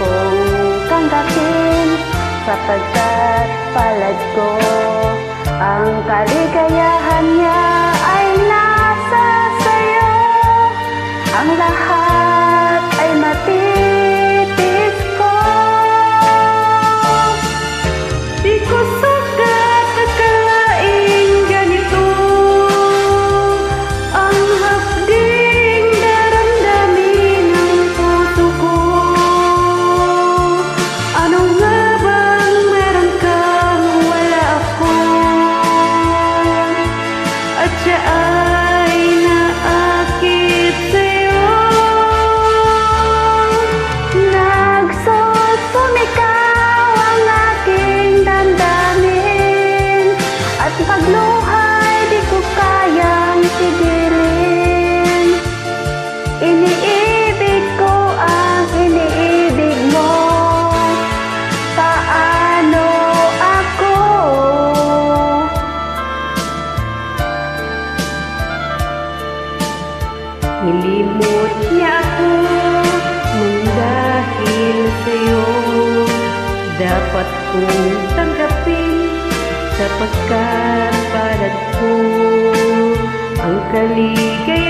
kong tanggapin sapagkat palad ko ang kaligayahan niya kayang tigilin Iniibig ko ang iniibig mo. Paano ako? Nilimot niya ako nang dahil sa'yo. Dapat kong tanggapin sapagkat palad ko Ang kaligay